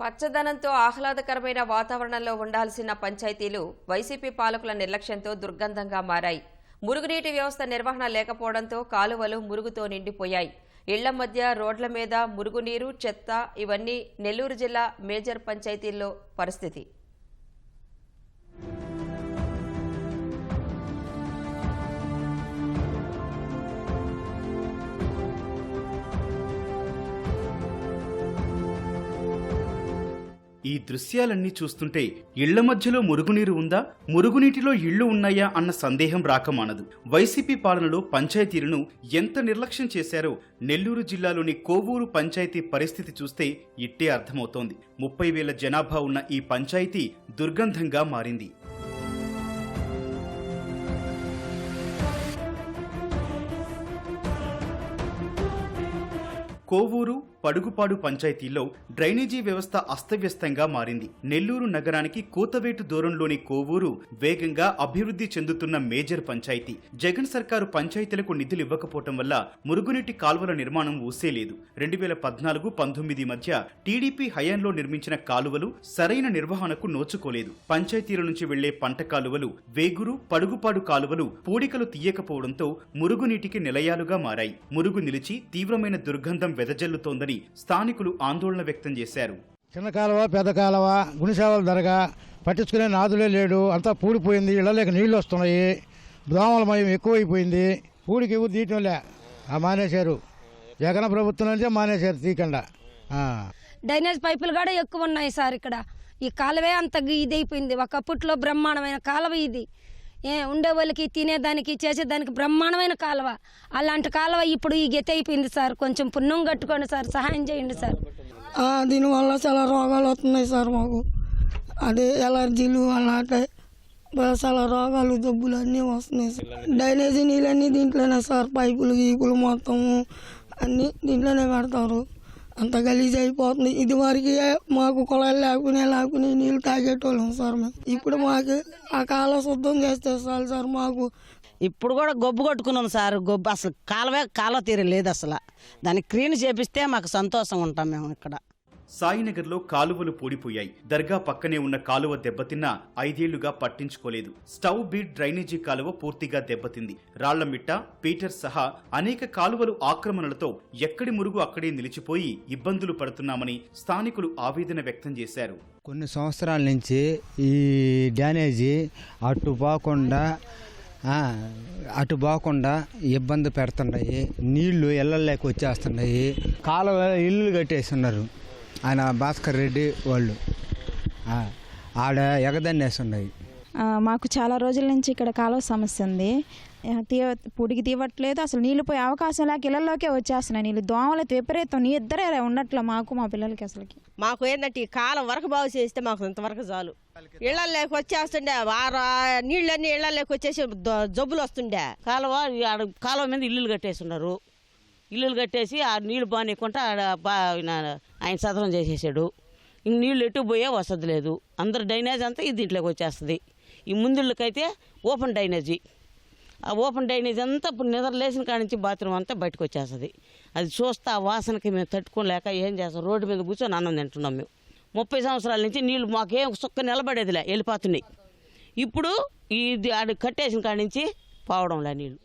పచ్చదనంతో ఆహ్లాదకరమైన వాతావరణంలో ఉండాల్సిన పంచాయతీలు వైసీపీ పాలకుల నిర్లక్ష్యంతో దుర్గంధంగా మారాయి. మురుగునీటి వ్యవస్థ నిర్వహణ లేకపోవడంతో కాలువలు మురుగుతో నిండిపోయాయి. ఇళ్ళ మధ్య రోడ్ల మీద మురుగునీరు చెత్త ఇవన్నీ నెల్లూరు జిల్లా మేజర్ పంచాయతీల్లో పరిస్థితి. ఈ దృశ్యాలన్నీ చూస్తుంటే ఇళ్ళ మధ్యలో మురుగునీరు ఉందా? మురుగునీటిలో ఇళ్ళు ఉన్నాయా? అన్న సందేహం రాకమానదు వైసీపీ పాలనలో పంచాయతీలను ఎంత నిర్లక్ష్యం చేశారో నెల్లూరు జిల్లాలోని కోవూరు పంచాయతీ పరిస్థితి చూస్తే ఇట్టే అర్థమవుతోంది. ముప్పై వేల జనాభా ఉన్న ఈ పంచాయతీ దుర్గంధంగా మారింది. కోవూరు పడుగుపాడు పంచాయతీలో డ్రైనేజీ వ్యవస్థ అస్తవ్యస్తంగా మారింది. నెల్లూరు నగరానికి కూతవేటు దూరంలోని కోవూరు వేగంగా అభివృద్ధి చెందుతున్న మేజర్ పంచాయతీ. జగన్ సర్కారు పంచాయతీలకు నిధులు ఇవ్వకపోవటం వల్ల మురుగునీటి కాలువల నిర్మాణం ఊసేలేదు. రెండు వేల పద్నాలుగు పంతొమ్మిది మధ్య టీడీపీ హయాంలో నిర్మించిన కాలువలు సరైన నిర్వహణకు నోచుకోలేదు. పంచాయతీల నుంచి వెళ్ళే పంట కాలువలు వేగురు పడుగుపాడు కాలువలు పూడికలు తీయకపోవడంతో మురుగునీటికి నిలయాలుగా మారాయి. మురుగు నిలిచి తీవ్రమైన దుర్గంధం వెదజల్లుతోందని స్థానికులు ఆందోళన వ్యక్తం చేశారు. చిన్న కాలువ పెద్ద కాలువ గుణిసేవల ధరగా పట్టించుకునే నాదులే లేడు. అంతా పూడిపోయింది. ఇళ్ళలోకి నీళ్ళు వస్తున్నాయి. దోమల ఎక్కువైపోయింది. పూడికి ఎవరు తీయటంలే ఆ మానేశారు. జగన్ ప్రభుత్వం నుంచే మానేశారు తీయకుండా. ఆ. డ్రైనేజ్ పైపులు కూడా ఎక్కువ ఉన్నాయి సార్ ఇక్కడ. ఈ కాలువే అంత ఇదైపోయింది. ఒకప్పట్లో బ్రహ్మాండమైన కాలువ ఇది. ఏ ఉండే వాళ్ళకి తినేదానికి చేసేదానికి బ్రహ్మాండమైన కాలువ. అలాంటి కాలువ ఇప్పుడు ఈ గతి అయిపోయింది సార్. కొంచెం పుణ్యం కట్టుకోండి సార్. సహాయం చేయండి సార్. దీనివల్ల చాలా రోగాలు వస్తున్నాయి సార్ మాకు. అదే ఎలర్జీలు అలాంటి చాలా రోగాలు జబ్బులు అన్నీ వస్తున్నాయి సార్. డ్రైనేజీ నీళ్ళన్నీ దీంట్లోనే సార్. పైపులు గీపులు మొత్తము అన్నీ దీంట్లోనే పెడతారు. అంత గలీజ్ అయిపోతుంది. ఇది వరకు మాకు కుళాయిలు లేకునే లేకునే నీళ్ళు తాగేటోళ్ళం సార్ మేము. ఇప్పుడు మాకు ఆ కాలం శుద్ధం చేస్తే చాలు సార్ మాకు. ఇప్పుడు కూడా గొబ్బు కొట్టుకున్నాం సార్. గొబ్బు అసలు కాలువే కాలువ తీరే లేదు అసలు. దాన్ని క్లీన్ చేపిస్తే మాకు సంతోషం ఉంటాం మేము ఇక్కడ. సాయినగర్లో కాలువలు పూడిపోయాయి. దర్గా పక్కనే ఉన్న కాలువ దెబ్బతిన్నా ఐదేళ్ళుగా పట్టించుకోలేదు. స్టవ్ బీట్ డ్రైనేజీ కాలువ పూర్తిగా దెబ్బతింది. రాళ్ళమిట్ట పీటర్ సహా అనేక కాలువలు ఆక్రమణలతో ఎక్కడి మురుగు అక్కడే నిలిచిపోయి ఇబ్బందులు పడుతున్నామని స్థానికులు ఆవేదన వ్యక్తం చేశారు. కొన్ని సంవత్సరాల నుంచి ఈ డ్యానేజీ అటు పోకుండా అటు పోకుండా ఇబ్బంది పెడుతున్నాయి. నీళ్ళు ఇళ్ళల్లోకి వచ్చేస్తున్నాయి. కాలువ ఇల్లు కట్టేస్తున్నారు. ఆయన భాస్కర్ రెడ్డి వాళ్ళు. ఆ, ఆడ ఎగదన్నేసి ఉన్నాయి ఆ, మాకు చాలా రోజుల నుంచి ఇక్కడ కాలువ సమస్య ఉంది. తీయ పుడికి తీయట్లేదు. అసలు నీళ్ళు పోయే అవకాశం లేక ఇళ్ళల్లోకే వచ్చేస్తున్నాయి నీళ్ళు దోమలు విపరీతం. నీ ఇద్దరే ఉన్నట్లు మాకు మా పిల్లలకి అసలుకి. మాకు ఏంటంటే ఈ కాలం వరకు బాగు చేస్తే మాకు ఇంతవరకు చాలు. ఇళ్ళలోకి వచ్చేస్తుండే వార నీళ్ళన్నీ ఇళ్ళలోకి వచ్చేసి జబ్బులు వస్తుండే. కాలువ కాలువ మీద ఇల్లులు కట్టేస్తున్నారు. ఇల్లులు కట్టేసి ఆ నీళ్ళు బాగానేకుండా ఆడ బా ఆయన సదనం చేసేసాడు. ఇంక నీళ్ళు ఎటు పోయే వసతి లేదు. అందరు డైనేజ్ అంతా ఈ దీంట్లోకి వచ్చేస్తుంది. ఈ ముందుళ్ళకైతే ఓపెన్ డైనేజీ ఆ ఓపెన్ డైనేజ్ అంతా ఇప్పుడు నిద్ర లేచిన కాడ నుంచి బాత్రూమ్ అంతా బయటకు వచ్చేస్తుంది. అది చూస్తే ఆ వాసనకి మేము తట్టుకోలేక ఏం చేస్తాం? రోడ్డు మీద కూర్చొని అన్నం తింటున్నాం మేము. ముప్పై సంవత్సరాల నుంచి నీళ్ళు మాకేం సుక్క నిలబడేదిలే వెళ్ళిపోతున్నాయి. ఇప్పుడు ఇది ఆడ కట్టేసిన కాడ నుంచి పోవడంలే నీళ్ళు